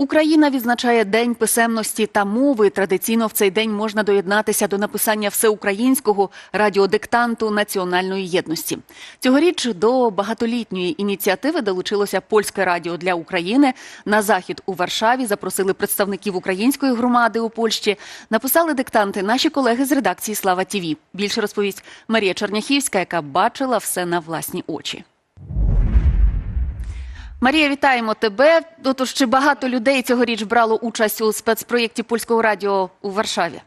Україна відзначає День писемності та мови. Традиційно в цей день можна доєднатися до написання всеукраїнського радіодиктанту національної єдності. Цьогоріч до багатолітньої ініціативи долучилося польське радіо для України. На захід у Варшаві запросили представників української громади у Польщі. Написали диктанти наші колеги з редакції Слава Тіві. Більше розповість Марія Черняхівська, яка бачила все на власні очі. Марія, вітаємо тебе. Отож, чи багато людей цьогоріч брало участь у спецпроєкті польського радіо у Варшаві?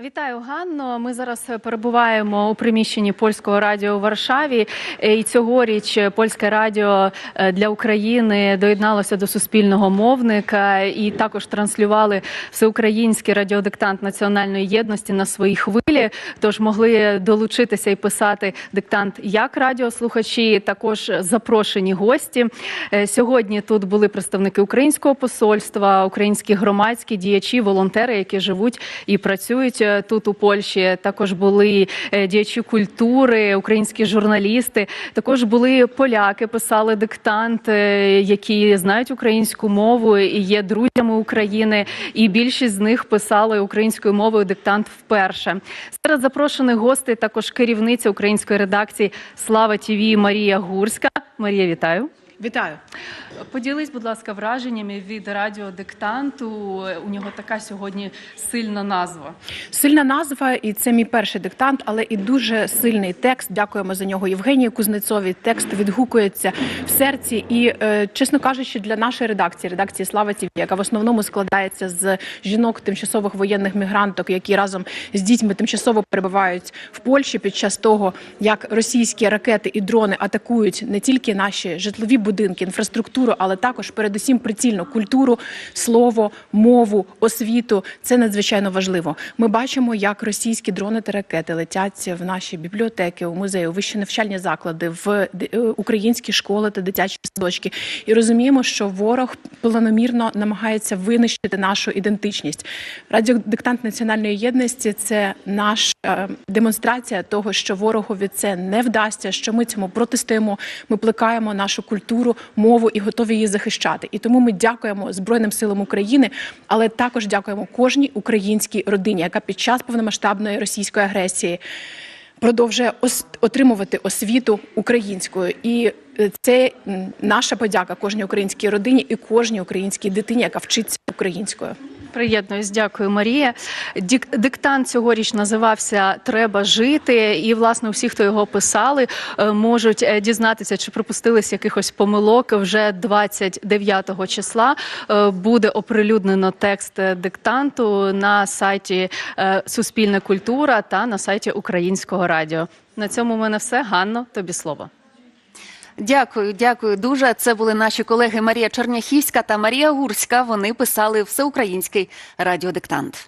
Вітаю, Ганно. Ми зараз перебуваємо у приміщенні польського радіо у Варшаві. Е, І цьогоріч польське радіо е, для України доєдналося до суспільного мовника і також транслювали всеукраїнський радіодиктант національної єдності на своїй хвилі. Тож могли долучитися і писати диктант як радіослухачі, також запрошені гості. Е, Сьогодні тут були представники українського посольства, українські громадські діячі, волонтери, які живуть і працюють е, тут у Польщі. Також були е, діячі культури, українські журналісти. Також були поляки, писали диктант, е, які знають українську мову і є друзями України. І більшість з них писали українською мовою диктант вперше. Серед запрошених гостей також керівниця української редакції Слава ТІВІ Марія Гурська. Марія, вітаю. Вітаю. Поділись, будь ласка, враженнями від радіодиктанту. У нього така сьогодні сильна назва. Сильна назва, і це мій перший диктант, але і дуже сильний текст. Дякуємо за нього Євгенію Кузнецові. Текст відгукується в серці. І, е, чесно кажучи, для нашої редакції, редакції Слава ТІВІ, яка в основному складається з жінок тимчасових воєнних мігранток, які разом з дітьми тимчасово перебувають в Польщі під час того, як російські ракети і дрони атакують не тільки наші житлові будинки, інфраструктуру, але також передусім прицільну культуру, слово, мову, освіту. Це надзвичайно важливо. Ми бачимо, як російські дрони та ракети летять в наші бібліотеки, у музеї, у вищі навчальні заклади, в е, українські школи та дитячі садочки. І розуміємо, що ворог планомірно намагається винищити нашу ідентичність. Радіодиктант національної єдності це наша е, демонстрація того, що ворогові це не вдасться, що ми цьому протистоїмо. Ми плекаємо нашу культуру, мову і готові її захищати. І тому ми дякуємо Збройним силам України, але також дякуємо кожній українській родині, яка під час повномасштабної російської агресії продовжує отримувати освіту українською. І е, це наша подяка кожній українській родині і кожній українській дитині, яка вчиться українською. Приєднуюсь, дякую, Марія. Диктант цьогоріч називався Треба жити. І, власне, всі, хто його писали, е, можуть е, дізнатися, чи припустились якихось помилок. Вже 29 числа е, буде оприлюднено текст диктанту на сайті Суспільна культура та на сайті Українського радіо. На цьому в мене все. Ганно, тобі слово. Дякую, дякую дуже. Це були наші колеги Марія Черняхівська та Марія Гурська. Вони писали всеукраїнський радіодиктант.